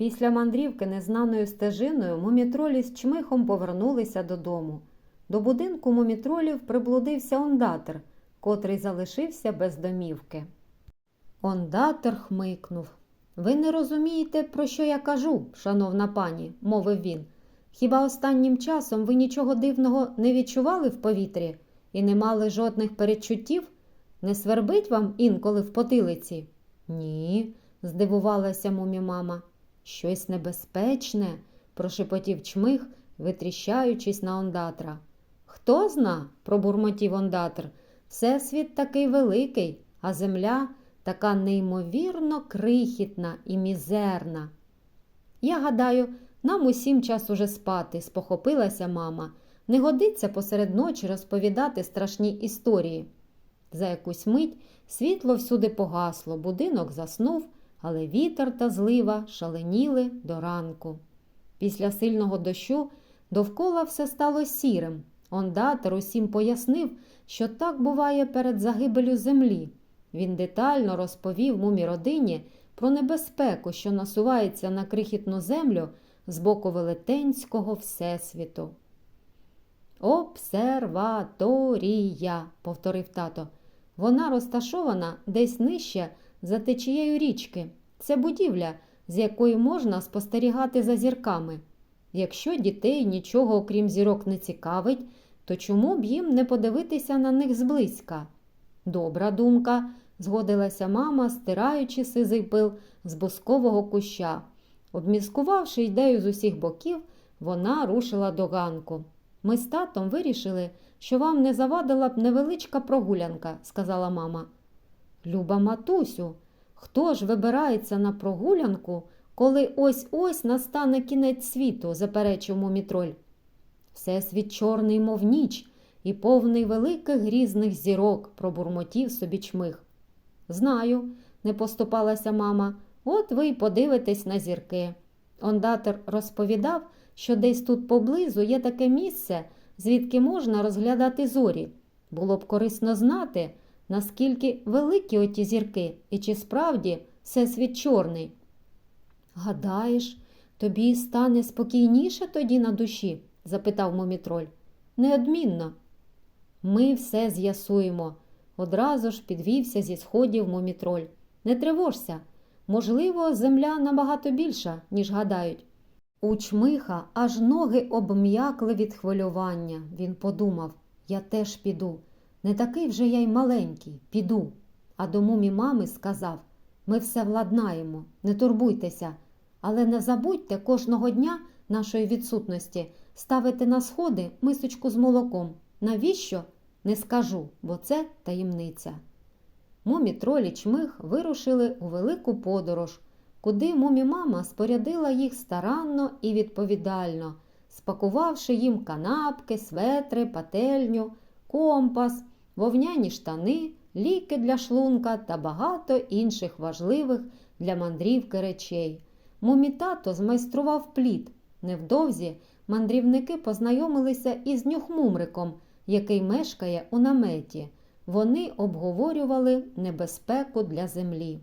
Після мандрівки незнаною стежиною мумітролі з чмихом повернулися додому. До будинку мумітролів приблудився ондатер, котрий залишився без домівки. Ондатер хмикнув. Ви не розумієте, про що я кажу, шановна пані, мовив він. Хіба останнім часом ви нічого дивного не відчували в повітрі і не мали жодних передчуттів? Не свербить вам інколи в потилиці? Ні, здивувалася мумі-мама. Щось небезпечне, прошепотів чмих, витріщаючись на ондатра. Хто зна, пробурмотів ондатр, всесвіт такий великий, а земля така неймовірно крихітна і мізерна. Я гадаю, нам усім час уже спати, спохопилася мама. Не годиться посеред ночі розповідати страшні історії. За якусь мить світло всюди погасло, будинок заснув, але вітер та злива шаленіли до ранку. Після сильного дощу довкола все стало сірим. Ондатер усім пояснив, що так буває перед загибелю землі. Він детально розповів мумі родині про небезпеку, що насувається на крихітну землю з боку велетенського всесвіту. Обсерваторія, повторив тато. Вона розташована десь нижче за течією річки. Це будівля, з якої можна спостерігати за зірками. Якщо дітей нічого окрім зірок не цікавить, то чому б їм не подивитися на них зблизька? Добра думка, згодилася мама, стираючи сизий пил з бускового куща. Обміскувавши ідею з усіх боків, вона рушила до ганку. Ми з татом вирішили, що вам не завадила б невеличка прогулянка, сказала мама. Люба матусю, хто ж вибирається на прогулянку, коли ось ось настане кінець світу, заперечив мумітроль. Всесвіт чорний, мов ніч, і повний великих грізних зірок, пробурмотів собі чмих. Знаю, не поступалася мама, от ви й подивитесь на зірки. Ондатер розповідав, що десь тут поблизу є таке місце, звідки можна розглядати зорі. Було б корисно знати, наскільки великі оті зірки і чи справді всесвіт чорний. Гадаєш, тобі стане спокійніше тоді на душі? запитав мумітроль. Неодмінно. Ми все з'ясуємо. Одразу ж підвівся зі сходів мумітроль. Не тривожся. Можливо, земля набагато більша, ніж гадають. У чмиха аж ноги обм'якли від хвилювання. Він подумав я теж піду. Не такий вже я й маленький, піду. А до мумі мами сказав ми все владнаємо, не турбуйтеся, але не забудьте кожного дня нашої відсутності ставити на сходи мисочку з молоком. Навіщо? Не скажу, бо це таємниця. Мумі тролі чмих вирушили у велику подорож, куди мумі-мама спорядила їх старанно і відповідально, спакувавши їм канапки, светри, пательню, компас, вовняні штани, ліки для шлунка та багато інших важливих для мандрівки речей. Мумі-тато змайстрував плід. Невдовзі мандрівники познайомилися із нюхмумриком, який мешкає у наметі. Вони обговорювали небезпеку для землі.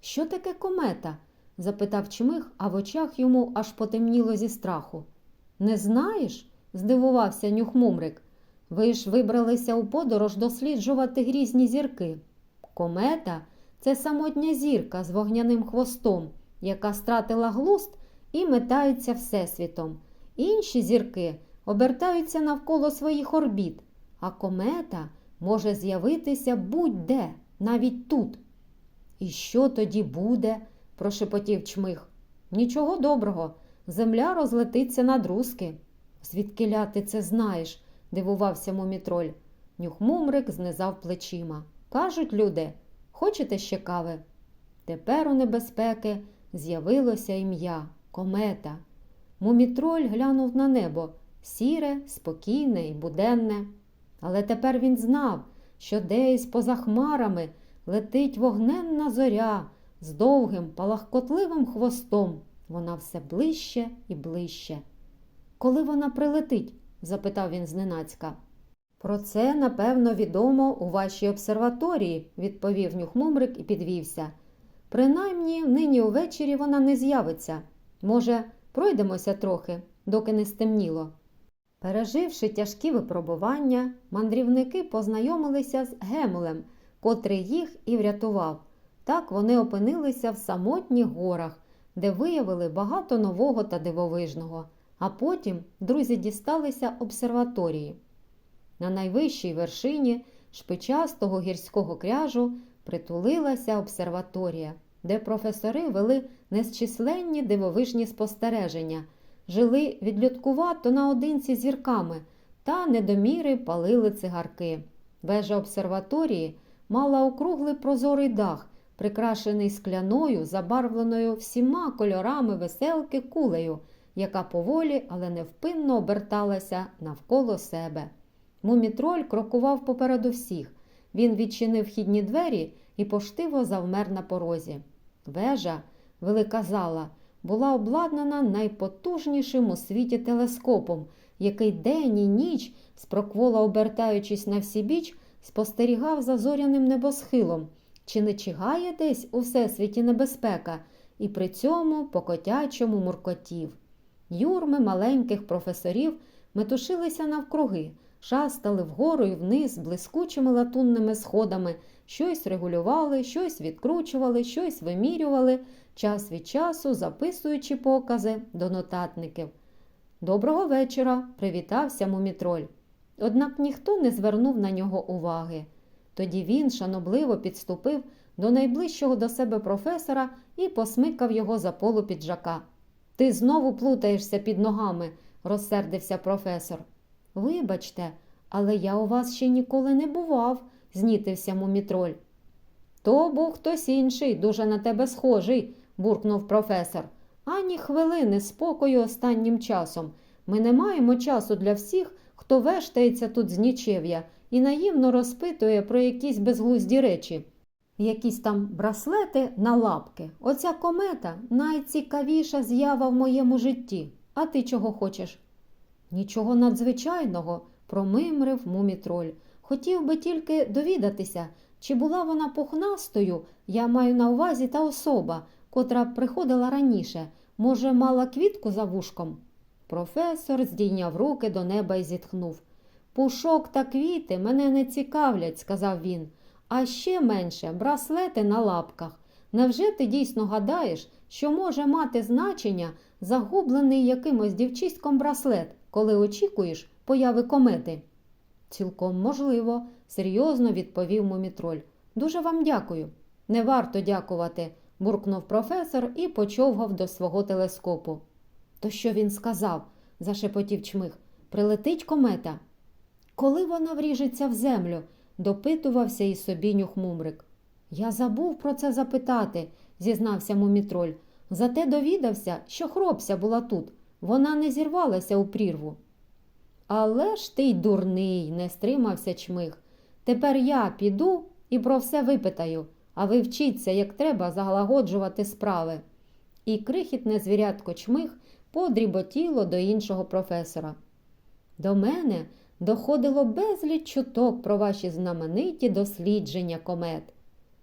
Що таке комета? запитав чмих, а в очах йому аж потемніло зі страху. Не знаєш? здивувався нюхмумрик. Ви ж вибралися у подорож досліджувати грізні зірки. Комета це самотня зірка з вогняним хвостом, яка стратила глуст і метається всесвітом. Інші зірки обертаються навколо своїх орбіт, а комета може з'явитися будь-де, навіть тут. І що тоді буде? прошепотів чмих. Нічого доброго, земля розлетиться на друзки. Звідки ти це знаєш? Дивувався мумітроль. Нюхмумрик знизав плечима. Кажуть люди, хочете ще кави? Тепер у небезпеки з'явилося ім'я комета. Мумітроль глянув на небо сіре, спокійне і буденне. Але тепер він знав, що десь поза хмарами летить вогненна зоря з довгим палахкотливим хвостом. Вона все ближче і ближче. Коли вона прилетить? Запитав він зненацька. Про це, напевно, відомо у вашій обсерваторії, відповів нюхмумрик і підвівся. Принаймні, нині увечері вона не з'явиться. Може, пройдемося трохи, доки не стемніло. Переживши тяжкі випробування, мандрівники познайомилися з Гемулем, котрий їх і врятував. Так вони опинилися в самотніх горах, де виявили багато нового та дивовижного. А потім друзі дісталися обсерваторії. На найвищій вершині шпичастого гірського кряжу притулилася обсерваторія, де професори вели незчисленні дивовижні спостереження, жили відлюдкувато наодинці зірками та недоміри палили цигарки. Вежа обсерваторії мала округлий прозорий дах, прикрашений скляною, забарвленою всіма кольорами веселки кулею, яка поволі, але невпинно оберталася навколо себе. Мумітроль крокував попереду всіх. Він відчинив вхідні двері і поштиво завмер на порозі. Вежа, велика зала, була обладнана найпотужнішим у світі телескопом, який день і ніч, спроквола обертаючись на всібіч, спостерігав за зоряним небосхилом, чи не чигає десь у всесвіті небезпека, і при цьому по котячому муркотів. Юрми маленьких професорів метушилися навкруги, шастали вгору і вниз блискучими латунними сходами, щось регулювали, щось відкручували, щось вимірювали, час від часу записуючи покази до нотатників. Доброго вечора, привітався мумітроль. Однак ніхто не звернув на нього уваги. Тоді він шанобливо підступив до найближчого до себе професора і посмикав його за полу піджака. Ти знову плутаєшся під ногами, розсердився професор. Вибачте, але я у вас ще ніколи не бував, знітився мумітроль. То був хтось інший, дуже на тебе схожий, буркнув професор. Ані хвилини спокою останнім часом. Ми не маємо часу для всіх, хто вештається тут з нічев'я і наївно розпитує про якісь безглузді речі. Якісь там браслети на лапки. Оця комета найцікавіша з'ява в моєму житті. А ти чого хочеш? Нічого надзвичайного, промимрив мумітроль. Хотів би тільки довідатися, чи була вона пухнастою, я маю на увазі та особа, котра приходила раніше, може, мала квітку за вушком? Професор здійняв руки до неба і зітхнув. Пушок та квіти мене не цікавлять, сказав він, а ще менше браслети на лапках. Невже ти дійсно гадаєш, що може мати значення загублений якимось дівчиськом браслет, коли очікуєш появи комети? Цілком можливо, серйозно відповів мумітроль. Дуже вам дякую. Не варто дякувати, буркнув професор і почовгав до свого телескопу. То що він сказав? зашепотів чмих. Прилетить комета. Коли вона вріжеться в землю? Допитувався і собі нюхмумрик. Я забув про це запитати, зізнався мумітроль. Зате довідався, що хропся була тут. Вона не зірвалася у прірву. Але ж ти й дурний, не стримався чмих. Тепер я піду і про все випитаю, а ви вчіться, як треба залагоджувати справи. І крихітне звірятко чмих подріботіло до іншого професора. До мене доходило безліч чуток про ваші знамениті дослідження комет.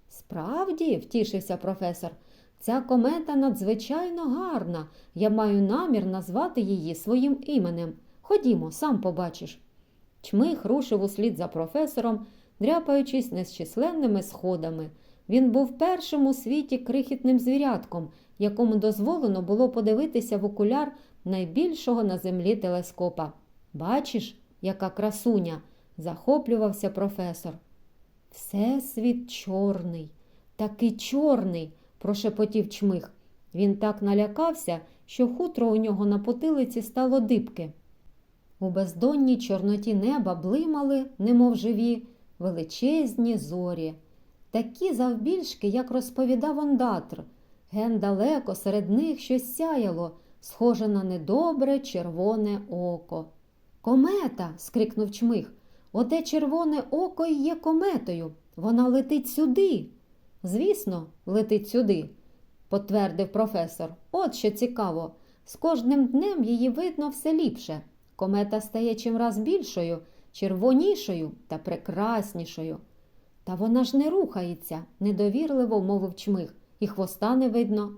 Справді, втішився професор, ця комета надзвичайно гарна. Я маю намір назвати її своїм іменем. Ходімо, сам побачиш. Чмих рушив услід за професором, дряпаючись незчисленними сходами. Він був першим у світі крихітним звірятком, якому дозволено було подивитися в окуляр найбільшого на землі телескопа. Бачиш, яка красуня, захоплювався професор. Всесвіт чорний, такий чорний, прошепотів чмих. Він так налякався, що хутро у нього на потилиці стало дибки. У бездонній чорноті неба блимали, немов живі, величезні зорі, такі завбільшки, як розповідав ондатр. Ген далеко серед них щось сяяло, схоже на недобре червоне око. Комета. скрикнув чмих. Оте червоне око й є кометою. Вона летить сюди. Звісно, летить сюди, потвердив професор. От що цікаво. З кожним днем її видно все ліпше. Комета стає чимраз більшою, червонішою та прекраснішою. Та вона ж не рухається, недовірливо мовив чмих. і хвоста не видно.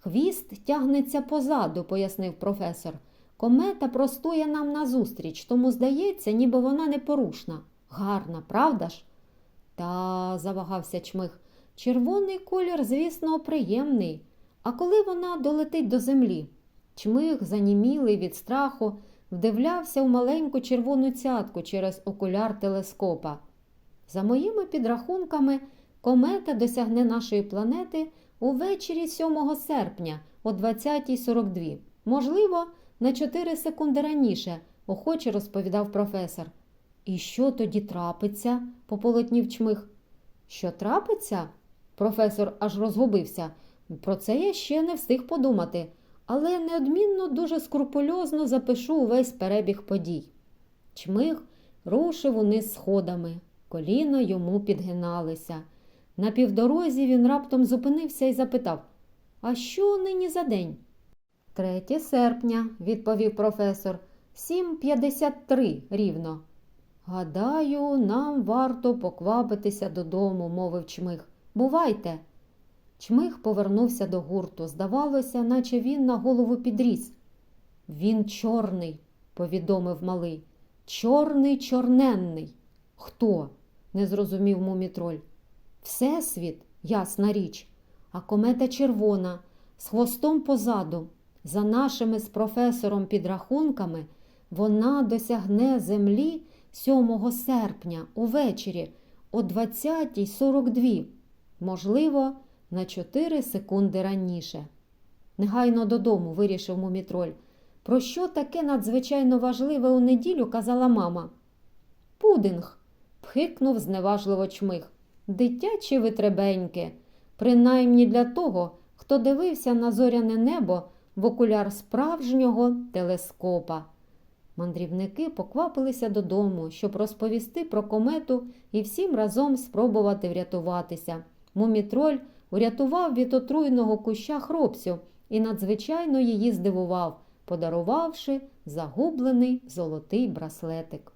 Хвіст тягнеться позаду, пояснив професор. Комета простує нам назустріч, тому здається, ніби вона непорушна. Гарна, правда ж? Та, завагався чмих, червоний колір, звісно, приємний. А коли вона долетить до землі? Чмих, занімілий від страху, вдивлявся в маленьку червону цятку через окуляр телескопа. За моїми підрахунками, комета досягне нашої планети увечері 7 серпня о 20.42. Можливо, на 4 секунди раніше, охоче розповідав професор. І що тоді трапиться? пополотнів чмих. Що трапиться? Професор аж розгубився. Про це я ще не встиг подумати, але неодмінно дуже скрупульозно запишу увесь перебіг подій. Чмих рушив униз сходами, коліна йому підгиналися. На півдорозі він раптом зупинився і запитав А що нині за день? Третє серпня, відповів професор, 7.53 рівно. Гадаю, нам варто поквапитися додому, мовив чмих. Бувайте. Чмих повернувся до гурту. Здавалося, наче він на голову підріс. Він чорний, повідомив малий. Чорний чорненний. Хто? не зрозумів мумітроль. Всесвіт, ясна річ, а комета червона, з хвостом позаду. За нашими з професором підрахунками, вона досягне землі 7 серпня увечері о 20.42, можливо, на 4 секунди раніше. Негайно додому вирішив мумітроль. Про що таке надзвичайно важливе у неділю казала мама? Пудинг, пхикнув зневажливо чмих. Дитяче витребеньке, принаймні для того, хто дивився на зоряне небо в окуляр справжнього телескопа. Мандрівники поквапилися додому, щоб розповісти про комету і всім разом спробувати врятуватися. Мумітроль урятував від отруйного куща хробцю і надзвичайно її здивував, подарувавши загублений золотий браслетик.